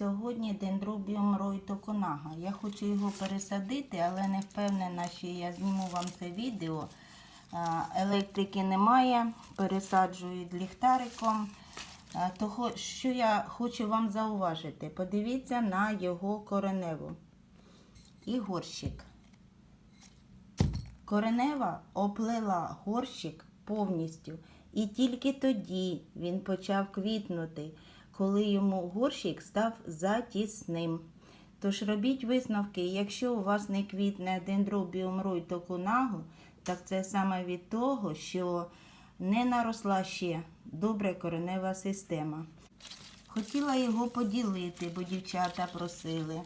сьогодні дендробіум ройтоконага. Я хочу його пересадити, але не впевнена, що я зніму вам це відео. Електрики немає, пересаджують ліхтариком. Того, що я хочу вам зауважити, подивіться на його кореневу і горщик. Коренева оплела горщик повністю, і тільки тоді він почав квітнути, коли йому горщик став затісним. Тож робіть висновки, якщо у вас не квітне дендробіум ройтокунагу, так це саме від того, що не наросла ще добре коренева система. Хотіла його поділити, бо дівчата просили.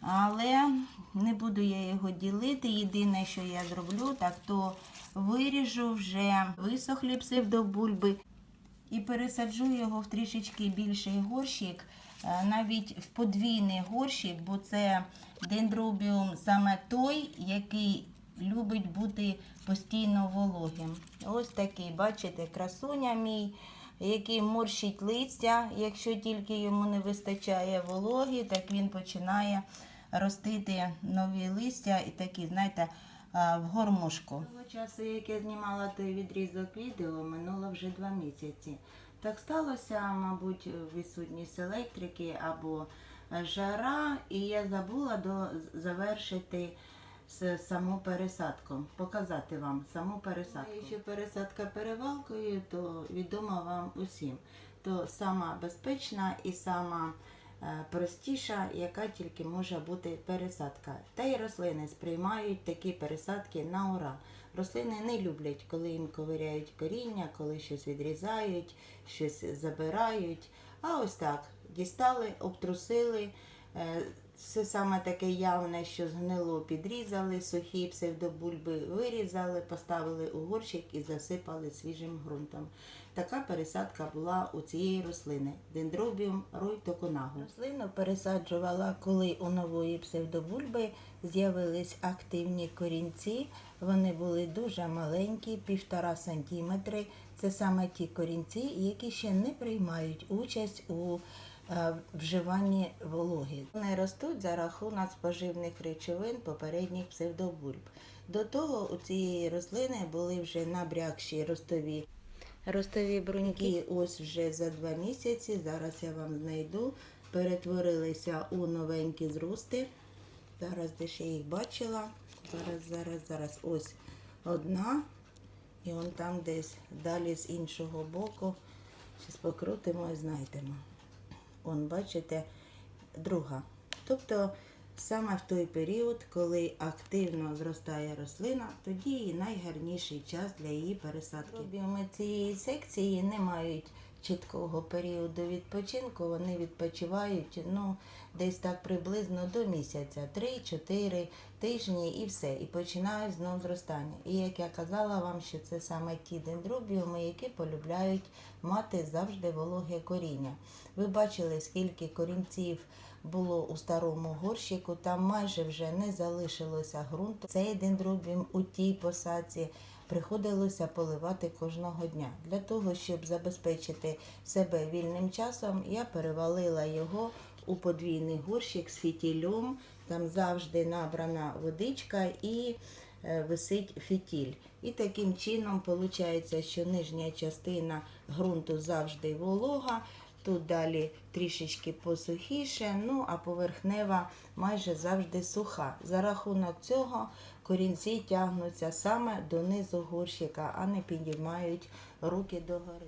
Але не буду я його ділити. Єдине, що я зроблю, так то виріжу вже висохлі псевдобульби і пересаджу його в трішечки більший горщик, е, навіть в подвійний горщик, бо це дендробіум саме той, який любить бути постійно вологим. Ось такий, бачите, красуня мій, який морщить листя. Якщо тільки йому не вистачає вологи, так він починає ростити нові листя і такі, знаєте, в гормошку. Того часу, як я знімала той відрізок відео, минуло вже два місяці. Так сталося, мабуть, відсутність електрики або е, жара, і я забула до завершити саму пересадку, показати вам саму пересадку. Якщо пересадка перевалкою, то відомо вам усім. То сама безпечна і сама е, простіша, яка тільки може бути пересадка. Та й рослини сприймають такі пересадки на ура. Рослини не люблять, коли їм ковиряють коріння, коли щось відрізають, щось забирають. А ось так дістали, обтрусили. е, Все саме таке явне, що згнило, підрізали, сухі псевдобульби вирізали, поставили у горщик і засипали свіжим ґрунтом. Така пересадка була у цієї рослини дендробіум ройтоконагу. Рослину пересаджувала, коли у нової псевдобульби з'явились активні корінці. Вони були дуже маленькі, півтора сантиметри. Це саме ті корінці, які ще не приймають участь у е, вживанні вологи. Вони ростуть за рахунок споживних речовин попередніх псевдобульб. До того у цієї рослини були вже набрякші ростові Ростові бруньки ось вже за два місяці. Зараз я вам знайду. Перетворилися у новенькі зрости. Зараз де ще їх бачила. Зараз, зараз, зараз ось одна. І он там десь далі з іншого боку. Зараз покрутимо і знайдемо. Он, бачите, друга. Тобто саме в той період, коли активно зростає рослина, тоді і найгарніший час для її пересадки. Пробіуми цієї секції не мають чіткого періоду відпочинку, вони відпочивають ну, десь так приблизно до місяця, 3-4 тижні і все, і починають знов зростання. І як я казала вам, що це саме ті дендробіуми, які полюбляють мати завжди вологе коріння. Ви бачили, скільки корінців було у старому горщику, там майже вже не залишилося ґрунту. Цей дендробіум у тій посадці приходилося поливати кожного дня. Для того, щоб забезпечити себе вільним часом, я перевалила його у подвійний горщик з фітілем. Там завжди набрана водичка і е, висить фітіль. І таким чином виходить, що нижня частина ґрунту завжди волога. Тут далі трішечки посухіше, ну а поверхнева майже завжди суха. За рахунок цього корінці тягнуться саме донизу горщика, а не підіймають руки догори.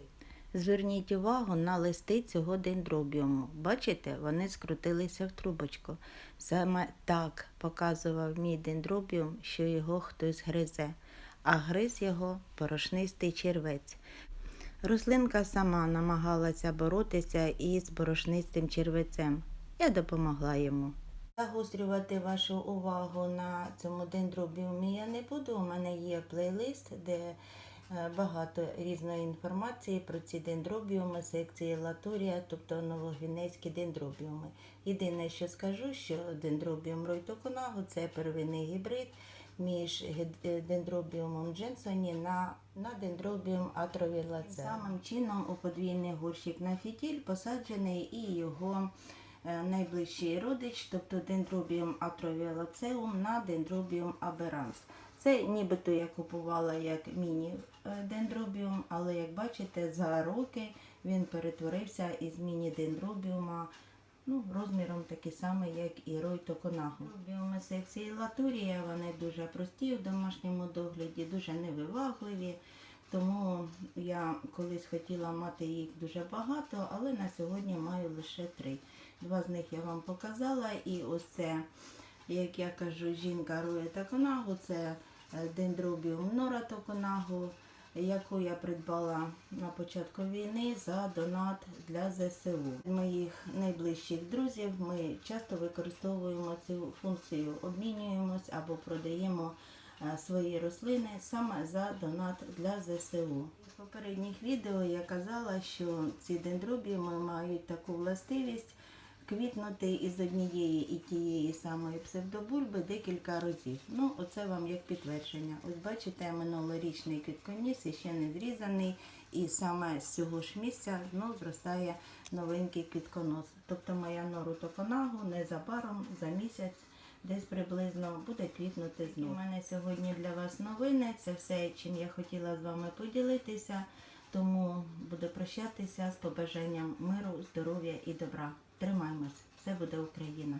Зверніть увагу на листи цього дендробіуму. Бачите, вони скрутилися в трубочку. Саме так показував мій дендробіум, що його хтось гризе, а гриз його порошнистий червець. Рослинка сама намагалася боротися із борошнистим червецем. Я допомогла йому. Загострювати вашу увагу на цьому дендробіумі я не буду. У мене є плейлист, де е, багато різної інформації про ці дендробіуми, секції латурія, тобто новогвінецькі дендробіуми. Єдине, що скажу, що дендробіум ройтоконагу це первинний гібрид між е, дендробіумом Дженсоні на, на дендробіум атровірлаце. Самим чином у подвійний горщик на фітіль посаджений і його найближчий родич, тобто дендробіум атровіолоцеум на дендробіум аберанс. Це нібито я купувала як міні-дендробіум, але як бачите, за роки він перетворився із міні-дендробіума ну, розміром такий самий, як і ройтоконагу. Біомесекції латурія, вони дуже прості в домашньому догляді, дуже невивагливі. Тому я колись хотіла мати їх дуже багато, але на сьогодні маю лише три. Два з них я вам показала, і ось це, як я кажу, жінка Роя Токонагу, це е, дендробіум Нора Токонагу, яку я придбала на початку війни за донат для ЗСУ. Моїх найближчих друзів ми часто використовуємо цю функцію, обмінюємось або продаємо свої рослини саме за донат для ЗСУ. В попередніх відео я казала, що ці дендробіуми мають таку властивість квітнути із однієї і тієї самої псевдобульби декілька разів. Ну, оце вам як підтвердження. Ось бачите, минулорічний квітконіс ще не зрізаний, і саме з цього ж місця знов зростає новенький квітконос. Тобто моя нору токонагу незабаром за місяць. Десь приблизно буде квітнути знову. У мене сьогодні для вас новини. Це все, чим я хотіла з вами поділитися. Тому буду прощатися з побажанням миру, здоров'я і добра. Тримаймось, все буде Україна.